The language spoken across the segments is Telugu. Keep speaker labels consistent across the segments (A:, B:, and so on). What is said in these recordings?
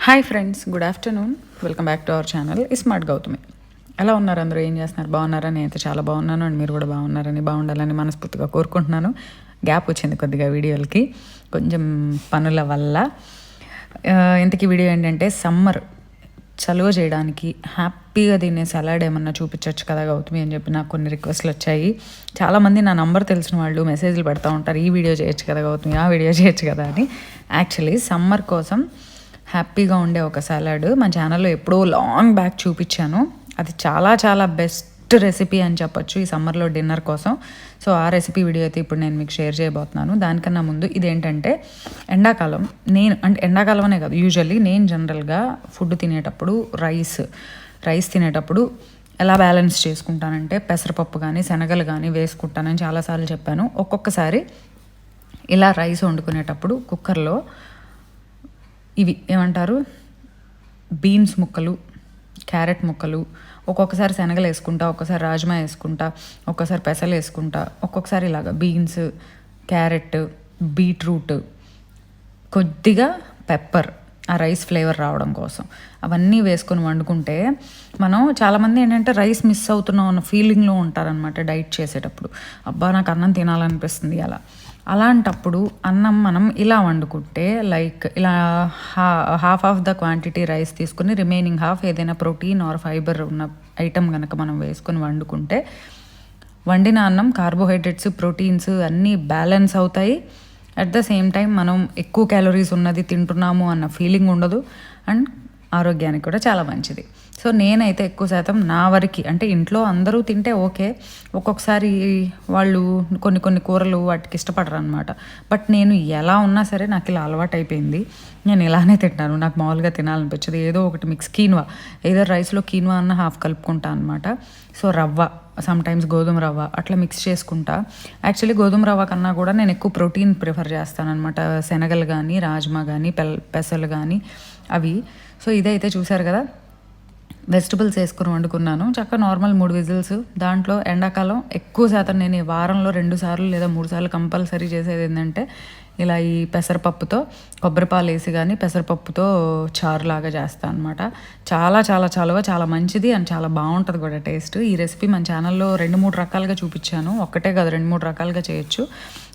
A: Hi friends good afternoon welcome back to our channel ismart Gautami ఎలా ఉన్నారు అందరూ? ఏం చేస్తున్నారు? బాగున్నారని నేనైతే చాలా బాగున్నాను అండ్ మీరు కూడా బాగున్నారని బాగుండాలని మనస్ఫూర్తిగా కోరుకుంటున్నాను. గ్యాప్ వచ్చింది కొద్దిగా వీడియోలకి. కొంచెం పనుల వల్ల. ఇంతకీ వీడియో ఏంటంటే సమ్మర్ చలువ చేయడానికి హ్యాపీగా తినే సలాడ్ ఏమన్నా చూపించవచ్చు కదా గౌతమి అని చెప్పి నాకు కొన్ని రిక్వెస్ట్లు వచ్చాయి. చాలామంది నా నంబర్ తెలిసిన వాళ్ళు మెసేజ్లు పెడతా ఉంటారు ఈ వీడియో చేయొచ్చు కదా గౌతమి? ఆ వీడియో చేయొచ్చు కదా? అని. యాక్చువల్లీ సమ్మర్ కోసం హ్యాపీగా ఉండే ఒక సలాడ్. మా ఛానల్లో ఎప్పుడో లాంగ్ బ్యాక్ చూపించాను. అది చాలా చాలా బెస్ట్ రెసిపీ అని చెప్పొచ్చు ఈ సమ్మర్లో డిన్నర్ కోసం. సో ఆ రెసిపీ వీడియో అయితే ఇప్పుడు నేను మీకు షేర్ చేయబోతున్నాను. దానికన్నా ముందు ఇదేంటంటే ఎండాకాలం. నేను అంటే ఎండాకాలం అనే కాదు యూజువల్లీ నేను జనరల్గా ఫుడ్ తినేటప్పుడు రైస్ రైస్ తినేటప్పుడు ఎలా బ్యాలెన్స్ చేసుకుంటానంటే పెసరపప్పు కానీ శనగలు కానీ వేసుకుంటానని చాలాసార్లు చెప్పాను. ఒక్కొక్కసారి ఇలా రైస్ వండుకునేటప్పుడు కుక్కర్లో ఇవి ఏమంటారు? బీన్స్ ముక్కలు క్యారెట్ ముక్కలు ఒక్కొక్కసారి శనగలు వేసుకుంటా ఒక్కొక్కసారి రాజ్మా వేసుకుంటా ఒక్కొక్కసారి పెసలు వేసుకుంటా ఒక్కొక్కసారి ఇలాగ బీన్స్ క్యారెట్ బీట్రూట్ కొద్దిగా పెప్పర్ ఆ రైస్ ఫ్లేవర్ రావడం కోసం. అవన్నీ వేసుకొని వండుకుంటే మనం చాలామంది ఏంటంటే రైస్ మిస్ అవుతున్నాం అన్న ఫీలింగ్లో ఉంటారనమాట డైట్ చేసేటప్పుడు. అబ్బా నాకు అన్నం తినాలనిపిస్తుంది అలా. అలాంటప్పుడు అన్నం మనం ఇలా వండుకుంటే లైక్ ఇలా హా half of the quantity rice తీసుకుని రిమైనింగ్ హాఫ్ ఏదైనా ప్రోటీన్ ఆర్ ఫైబర్ ఉన్న ఐటమ్ కనుక మనం వేసుకొని వండుకుంటే వండిన అన్నం కార్బోహైడ్రేట్స్ ప్రోటీన్స్ అన్నీ బ్యాలెన్స్ అవుతాయి. అట్ ద సేమ్ టైం మనం ఎక్కువ క్యాలరీస్ ఉన్నది తింటున్నాము అన్న ఫీలింగ్ ఉండదు. అండ్ ఆరోగ్యానికి కూడా చాలా మంచిది. సో నేనైతే ఎక్కువ శాతం నా వరకు అంటే ఇంట్లో అందరూ తింటే ఓకే. ఒక్కొక్కసారి వాళ్ళు కొన్ని కొన్ని కూరలు వాటికి ఇష్టపడరు అనమాట బట్ నేను ఎలా ఉన్నా సరే నాకు ఇలా అలవాటు అయిపోయింది నేను ఇలానే తింటాను. నాకు మామూలుగా తినాలనిపించదు. ఏదో ఒకటి మిక్స్ కీన్వా. ఏదో రైస్లో కీన్వా అన్న హాఫ్ కలుపుకుంటా అనమాట సో రవ్వ సమ్ టైమ్స్ గోధుమ రవ్వ అట్లా మిక్స్ చేసుకుంటా. యాక్చువల్లీ గోధుమ రవ్వ కన్నా కూడా నేను ఎక్కువ ప్రోటీన్ ప్రిఫర్ చేస్తాను అనమాట శనగలు కానీ రాజ్మా కానీ పెల్ పెసలు కానీ అవి. సో ఇదైతే చూసారు కదా. వెజిటబుల్స్ వేసుకుని వండుకున్నాను. చక్కగా నార్మల్ మూడు విజిల్స్. దాంట్లో ఎండాకాలం ఎక్కువ శాతం నేను ఈ వారంలో రెండు సార్లు లేదా మూడు సార్లు కంపల్సరీ చేసేది ఏంటంటే ఇలా ఈ పెసరపప్పుతో కొబ్బరిపాలు వేసి కానీ పెసరపప్పుతో చారులాగా చేస్తాను అనమాట చాలా చాలా చాలా చాలా మంచిది అండ్ చాలా బాగుంటుంది కూడా టేస్ట్. ఈ రెసిపీ మన ఛానల్లో రెండు మూడు రకాలుగా చూపించాను. ఒక్కటే కాదు రెండు మూడు రకాలుగా చేయొచ్చు.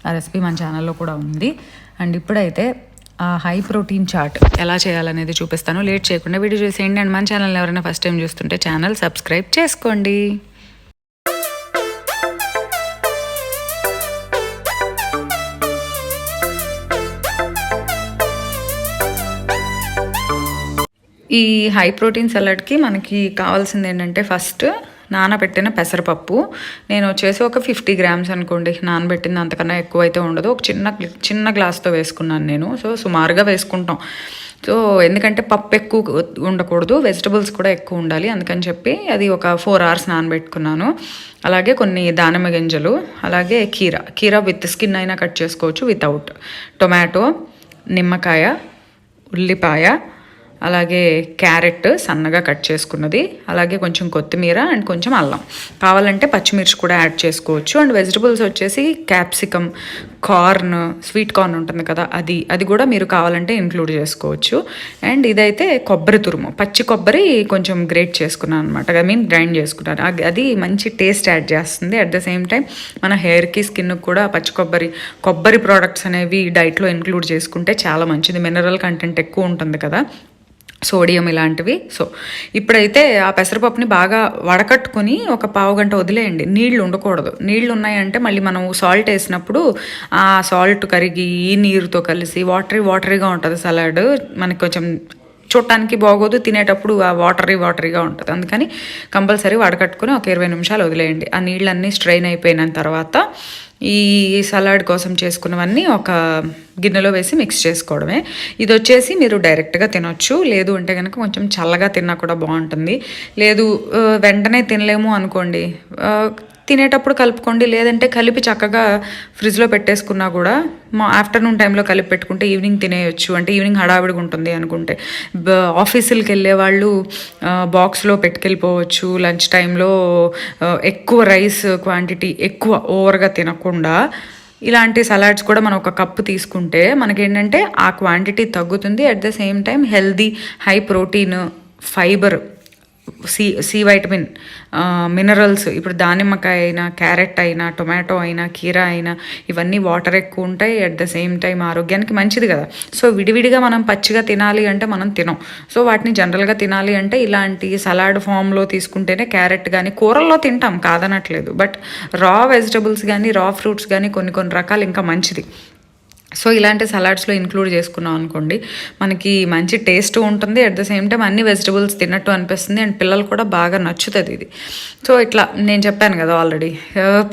A: ఆ రెసిపీ మన ఛానల్లో కూడా ఉంది. అండ్ ఇప్పుడైతే ఆ హై ప్రోటీన్ చాట్ ఎలా చేయాలనేది చూపిస్తాను. లేట్ చేయకుండా వీడియో చూసేయండి. అండ్ మన ఛానల్ ఎవరైనా ఫస్ట్ టైం చూస్తుంటే ఛానల్ సబ్స్క్రైబ్ చేసుకోండి. ఈ హై ప్రోటీన్ సలాడ్కి మనకి కావాల్సింది ఏంటంటే ఫస్ట్ నానబెట్టిన పెసరపప్పు. నేను వచ్చేసి ఒక ఫిఫ్టీ గ్రామ్స్ అనుకోండి నానబెట్టింది అంతకన్నా ఎక్కువ అయితే ఉండదు. ఒక చిన్న చిన్న గ్లాస్తో వేసుకున్నాను నేను. సో సుమారుగా వేసుకుంటాం. సో ఎందుకంటే పప్పు ఎక్కువ ఉండకూడదు వెజిటబుల్స్ కూడా ఎక్కువ ఉండాలి. అందుకని చెప్పి అది ఒక ఫోర్ అవర్స్ నానబెట్టుకున్నాను. అలాగే కొన్ని దానిమ్మ గింజలు అలాగే కీర. కీర విత్ స్కిన్ అయినా కట్ చేసుకోవచ్చు వితౌట్. టొమాటో నిమ్మకాయ ఉల్లిపాయ అలాగే క్యారెట్ సన్నగా కట్ చేసుకున్నది అలాగే కొంచెం కొత్తిమీర అండ్ కొంచెం అల్లం. కావాలంటే పచ్చిమిర్చి కూడా యాడ్ చేసుకోవచ్చు. అండ్ వెజిటబుల్స్ వచ్చేసి క్యాప్సికమ్ కార్న్ స్వీట్ కార్న్ ఉంటుంది కదా అది అది కూడా మీరు కావాలంటే ఇంక్లూడ్ చేసుకోవచ్చు. అండ్ ఇదైతే కొబ్బరి తురుము. పచ్చి కొబ్బరి కొంచెం గ్రేట్ చేసుకున్నాను అనమాట ఐ మీన్ గ్రైండ్ చేసుకున్నాను. అది- అది మంచి టేస్ట్ యాడ్ చేస్తుంది. అట్ ద సేమ్ టైం మన హెయిర్కి స్కిన్కి కూడా పచ్చి కొబ్బరి కొబ్బరి ప్రోడక్ట్స్ అనేవి డైట్లో ఇంక్లూడ్ చేసుకుంటే చాలా మంచిది. మినరల్ కంటెంట్ ఎక్కువ ఉంటుంది కదా. సోడియం ఇలాంటివి. సో ఇప్పుడైతే ఆ పెసరపప్పుని బాగా వడకట్టుకొని ఒక పావు గంట వదిలేయండి. నీళ్ళు ఉండకూడదు. నీళ్ళు ఉన్నాయంటే మళ్ళీ మనం సాల్ట్ వేసినప్పుడు ఆ సాల్ట్ కరిగి ఈ నీరుతో కలిసి వాటరీ వాటరీగా ఉంటుంది సలాడ్. మనకి కొంచెం చూడటానికి బాగోదు తినేటప్పుడు ఆ వాటరీ వాటరీగా ఉంటుంది. అందుకని కంపల్సరీ వడకట్టుకుని ఒక ఇరవై నిమిషాలు వదిలేయండి. ఆ నీళ్ళన్నీ స్ట్రెయిన్ అయిపోయిన తర్వాత ఈ సలాడ్ కోసం చేసుకున్నవన్నీ ఒక గిన్నెలో వేసి మిక్స్ చేసుకోవడమే. ఇది వచ్చేసి మీరు డైరెక్ట్గా తినొచ్చు. లేదు అంటే కనుక కొంచెం చల్లగా తిన్నా కూడా బాగుంటుంది. లేదు వెంటనే తినలేము అనుకోండి. తినేటప్పుడు కలుపుకోండి లేదంటే కలిపి చక్కగా ఫ్రిడ్జ్లో పెట్టేసుకున్నా కూడా మా ఆఫ్టర్నూన్ టైంలో కలిపి పెట్టుకుంటే ఈవినింగ్ తినేయొచ్చు. అంటే ఈవినింగ్ హడావిడిగా ఉంటుంది అనుకుంటే. ఆఫీసులకి వెళ్ళే వాళ్ళు బాక్స్లో పెట్టుకెళ్ళిపోవచ్చు. లంచ్ టైంలో ఎక్కువ రైస్ క్వాంటిటీ ఎక్కువ ఓవర్గా తినకుండా ఇలాంటి సలాడ్స్ కూడా మనం ఒక కప్పు తీసుకుంటే మనకేంటంటే ఆ క్వాంటిటీ తగ్గుతుంది. At the same time healthy high protein fibre C C vitamin minerals ఇప్పుడు దానిమ్మకాయ అయినా క్యారెట్ అయినా టొమాటో అయినా కీరా అయినా ఇవన్నీ వాటర్ ఎక్కువ ఉంటాయి అట్ ద సేమ్ టైం ఆరోగ్యానికి మంచిది కదా. సో విడివిడిగా మనం పచ్చిగా తినాలి అంటే మనం తినం. సో వాటిని జనరల్గా తినాలి అంటే ఇలాంటి సలాడ్ ఫామ్లో తీసుకుంటేనే క్యారెట్ కానీ కూరల్లో తింటాం కాదనట్లేదు. బట్ రా వెజిటబుల్స్ కానీ రా ఫ్రూట్స్ కానీ కొన్ని కొన్ని రకాలు ఇంకా మంచిది. సో ఇలాంటి సలాడ్స్లో ఇంక్లూడ్ చేసుకున్నాం అనుకోండి మనకి మంచి టేస్ట్ ఉంటుంది. అట్ ద సేమ్ టైం అన్ని వెజిటబుల్స్ తిన్నట్టు అనిపిస్తుంది. అండ్ పిల్లలు కూడా బాగా నచ్చుతుంది ఇది. సో ఇట్లా నేను చెప్పాను కదా ఆల్రెడీ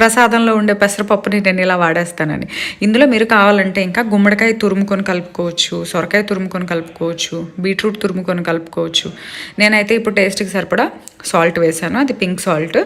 A: ప్రసాదంలో ఉండే పెసరపప్పుని నేను ఇలా వాడేస్తానని. ఇందులో మీరు కావాలంటే ఇంకా గుమ్మడికాయ తురుముకొని కలుపుకోవచ్చు సొరకాయ తురుముకొని కలుపుకోవచ్చు బీట్రూట్ తురుముకొని కలుపుకోవచ్చు. నేనైతే ఇప్పుడు టేస్ట్కి సరిపడా సాల్ట్ వేసాను అది పింక్ సాల్ట్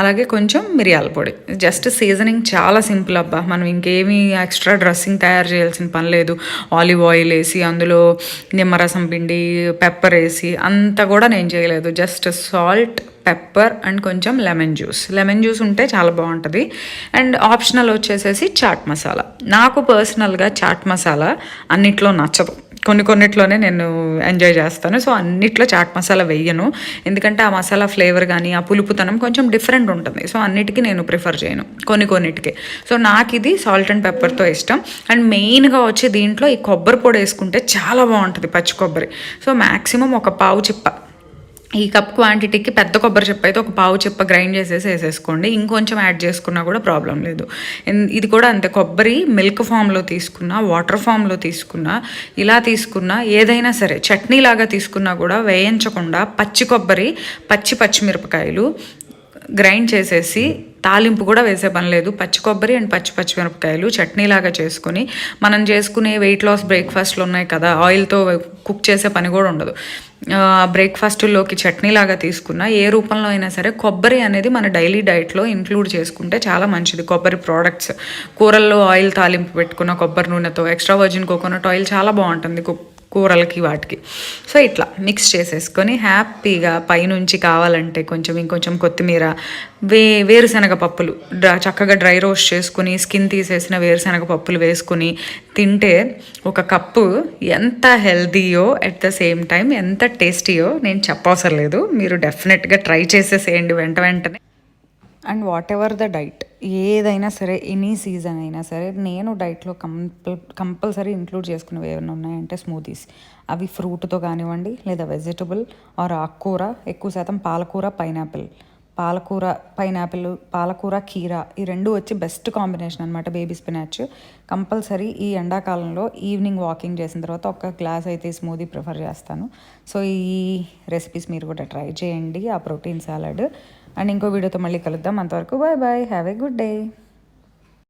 A: అలాగే కొంచెం మిరియాల పొడి. జస్ట్ సీజనింగ్ చాలా సింపుల్ అబ్బా. మనం ఇంకేమీ ఎక్స్ట్రా డ్రెస్సింగ్ తయారు చేయాల్సిన పని లేదు. ఆలివ్ ఆయిల్ వేసి అందులో నిమ్మరసం పిండి పెప్పర్ వేసి అంత కూడా నేను చేయలేదు. జస్ట్ సాల్ట్ పెప్పర్ అండ్ కొంచెం లెమన్ జ్యూస్ లెమన్ జ్యూస్ ఉంటే చాలా బాగుంటుంది. అండ్ ఆప్షనల్ వచ్చేసేసి చాట్ మసాలా. నాకు పర్సనల్గా చాట్ మసాలా అన్నిట్లో నచ్చదు. కొన్ని కొన్నిట్లోనే నేను ఎంజాయ్ చేస్తాను. సో అన్నిట్లో చాట్ మసాలా వేయను. ఎందుకంటే ఆ మసాలా ఫ్లేవర్ కానీ ఆ పులుపుతనం కొంచెం డిఫరెంట్ ఉంటుంది. సో అన్నిటికీ నేను ప్రిఫర్ చేయను. కొన్ని కొన్నిటికి. సో నాకు ఇది సాల్ట్ అండ్ పెప్పర్తో ఇష్టం. అండ్ మెయిన్గా వచ్చి దీంట్లో ఈ కొబ్బరి పొడి వేసుకుంటే చాలా బాగుంటుంది పచ్చి కొబ్బరి. సో మ్యాక్సిమం ఒక పావు చిప్ప. ఈ కప్ క్వాంటిటీకి పెద్ద కొబ్బరి చెప్ప అయితే ఒక పావు చెప్ప గ్రైండ్ చేసేసి వేసేసుకోండి. ఇంకొంచెం యాడ్ చేసుకున్నా కూడా ప్రాబ్లం లేదు. ఇది కూడా అంతే. కొబ్బరి మిల్క్ ఫామ్లో తీసుకున్నా వాటర్ ఫామ్లో తీసుకున్నా ఇలా తీసుకున్నా ఏదైనా సరే చట్నీ లాగా తీసుకున్నా కూడా వేయించకుండా పచ్చి కొబ్బరి పచ్చి పచ్చిమిరపకాయలు గ్రైండ్ చేసేసి తాలింపు కూడా వేసే పని లేదు. పచ్చి కొబ్బరి అండ్ పచ్చి పచ్చిమిరపకాయలు చట్నీ లాగా చేసుకుని మనం చేసుకునే వెయిట్ లాస్ బ్రేక్ఫాస్ట్లు ఉన్నాయి కదా ఆయిల్తో కుక్ చేసే పని కూడా ఉండదు. బ్రేక్ఫాస్ట్లోకి చట్నీలాగా తీసుకున్న ఏ రూపంలో అయినా సరే కొబ్బరి అనేది మన డైలీ డైట్లో ఇంక్లూడ్ చేసుకుంటే చాలా మంచిది. కొబ్బరి ప్రోడక్ట్స్ కూరల్లో ఆయిల్ తాలింపు పెట్టుకున్న కొబ్బరి నూనెతో ఎక్స్ట్రా వర్జిన్ కోకోనట్ ఆయిల్ చాలా బాగుంటుంది కూరలకి వాటికి. సో ఇట్లా మిక్స్ చేసేసుకొని హ్యాపీగా పైనుంచి కావాలంటే కొంచెం ఇంకొంచెం కొత్తిమీర వే వేరుశనగ పప్పులు డ్రా చక్కగా డ్రై రోస్ట్ చేసుకుని స్కిన్ తీసేసిన వేరుశనగ పప్పులు వేసుకుని తింటే ఒక కప్పు ఎంత హెల్దీయో అట్ ద సేమ్ టైం ఎంత టేస్టీయో నేను చెప్పవసరం లేదు. మీరు డెఫినెట్గా ట్రై చేసేసేయండి వెంట వెంటనే. And whatever the diet ఏదైనా సరే ఎనీ సీజన్ అయినా సరే నేను డైట్లో కంపల్ కంపల్సరీ ఇంక్లూడ్ చేసుకునేవి ఏమైనా ఉన్నాయంటే స్మూతీస్ అవి ఫ్రూట్తో కానివ్వండి లేదా వెజిటబుల్ ఆర్ ఆకుకూర ఎక్కువ శాతం పాలకూర పైనాపిల్. పాలకూర పైనాపిల్ పాలకూర కీరా ఈ రెండు వచ్చి బెస్ట్ కాంబినేషన్ అనమాట బేబీ స్పినాచ్. కంపల్సరీ ఈ ఎండాకాలంలో ఈవినింగ్ వాకింగ్ చేసిన తర్వాత ఒక గ్లాస్ అయితే స్మూదీ ప్రిఫర్ చేస్తాను. సో ఈ రెసిపీస్ మీరు కూడా ట్రై చేయండి. ఆ ప్రోటీన్ సాలడ్. అండ్ ఇంకో వీడియోతో మళ్ళీ కలుద్దాం. అంతవరకు bye bye have a good day